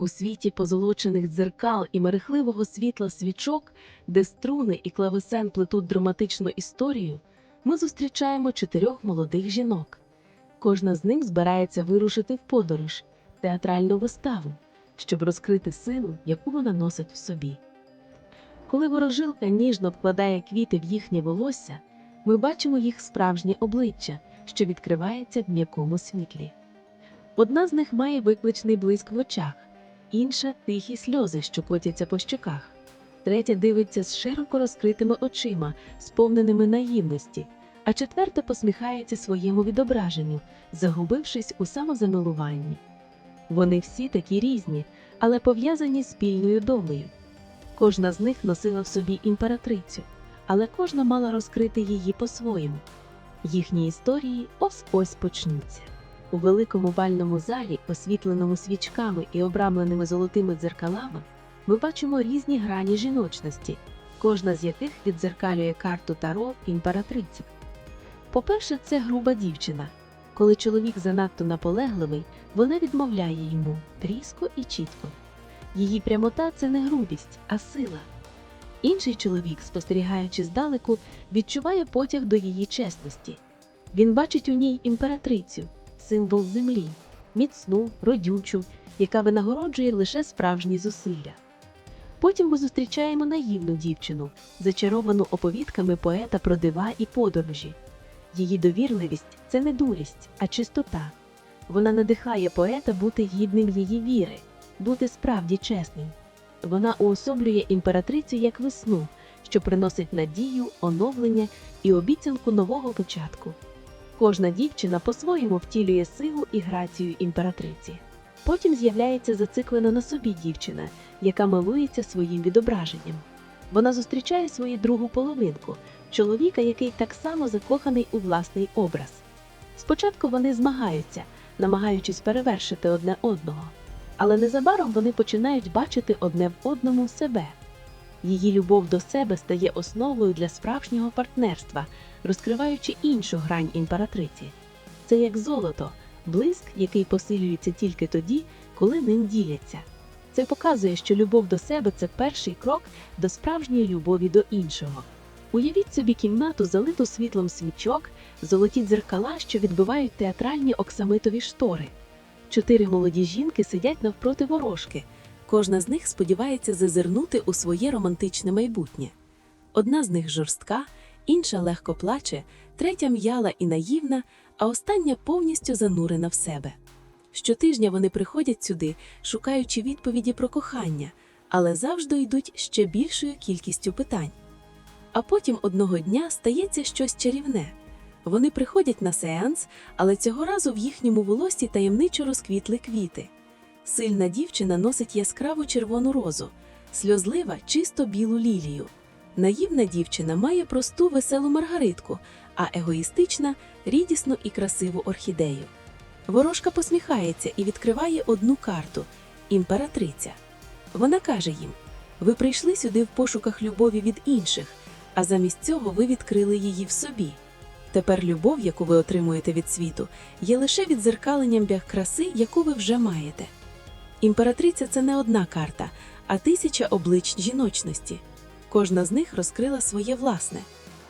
У світі позолочених дзеркал і мерехливого світла свічок, де струни і клавесен плетуть драматичну історію, ми зустрічаємо чотирьох молодих жінок. Кожна з них збирається вирушити в подорож, театральну виставу, щоб розкрити силу, яку вона носить в собі. Коли ворожилка ніжно вкладає квіти в їхнє волосся, ми бачимо їх справжнє обличчя, що відкривається в м'якому світлі. Одна з них має викличний блиск в очах, інша тихі сльози, що котяться по щоках. Третя дивиться з широко розкритими очима, сповненими наївності, а четверта посміхається своєму відображенню, загубившись у самозамилуванні. Вони всі такі різні, але пов'язані спільною долею. Кожна з них носила в собі імператрицю, але кожна мала розкрити її по-своєму. Їхні історії ось ось почнуться. У великому бальному залі, освітленому свічками і обрамленими золотими дзеркалами, ми бачимо різні грані жіночності, кожна з яких віддзеркалює карту Таро імператриці. По-перше, це груба дівчина. Коли чоловік занадто наполегливий, вона відмовляє йому різко і чітко. Її прямота це не грубість, а сила. Інший чоловік, спостерігаючи здалеку, відчуває потяг до її чесності. Він бачить у ній імператрицю, символ землі, міцну, родючу, яка винагороджує лише справжні зусилля. Потім ми зустрічаємо наївну дівчину, зачаровану оповідками поета про дива і подорожі. Її довірливість це не дурість, а чистота. Вона надихає поета бути гідним її віри, бути справді чесним. Вона уособлює імператрицю як весну, що приносить надію, оновлення і обіцянку нового початку. Кожна дівчина по-своєму втілює силу і грацію імператриці. Потім з'являється зациклена на собі дівчина, яка милується своїм відображенням. Вона зустрічає свою другу половинку, чоловіка, який так само закоханий у власний образ. Спочатку вони змагаються, намагаючись перевершити одне одного, але незабаром вони починають бачити одне в одному себе. Її любов до себе стає основою для справжнього партнерства, розкриваючи іншу грань імператриці. Це як золото, блиск, який посилюється тільки тоді, коли ним діляться. Це показує, що любов до себе це перший крок до справжньої любові до іншого. Уявіть собі кімнату, залиту світлом свічок, золоті дзеркала, що відбивають театральні оксамитові штори. Чотири молоді жінки сидять навпроти ворожки. Кожна з них сподівається зазирнути у своє романтичне майбутнє. Одна з них жорстка, інша легко плаче, третя м'яла і наївна, а остання повністю занурена в себе. Щотижня вони приходять сюди, шукаючи відповіді про кохання, але завжди йдуть ще більшою кількістю питань. А потім одного дня стається щось чарівне. Вони приходять на сеанс, але цього разу в їхньому волосі таємничо розквітли квіти. Сильна дівчина носить яскраву червону розу, сльозлива чисто білу лілію. Наївна дівчина має просту веселу маргаритку, а егоїстична рідісну і красиву орхідею. Ворожка посміхається і відкриває одну карту імператриця. Вона каже їм: Ви прийшли сюди в пошуках любові від інших, а замість цього ви відкрили її в собі. Тепер любов, яку ви отримуєте від світу, є лише відзеркаленням бяг краси, яку ви вже маєте. Імператриця це не одна карта, а тисяча облич жіночності. Кожна з них розкрила своє власне.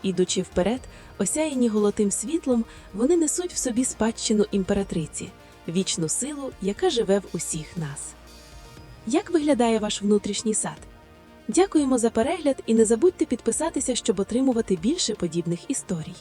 Ідучи вперед, осяяні голотим світлом, вони несуть в собі спадщину імператриці, вічну силу, яка живе в усіх нас. Як виглядає ваш внутрішній сад? Дякуємо за перегляд і не забудьте підписатися, щоб отримувати більше подібних історій.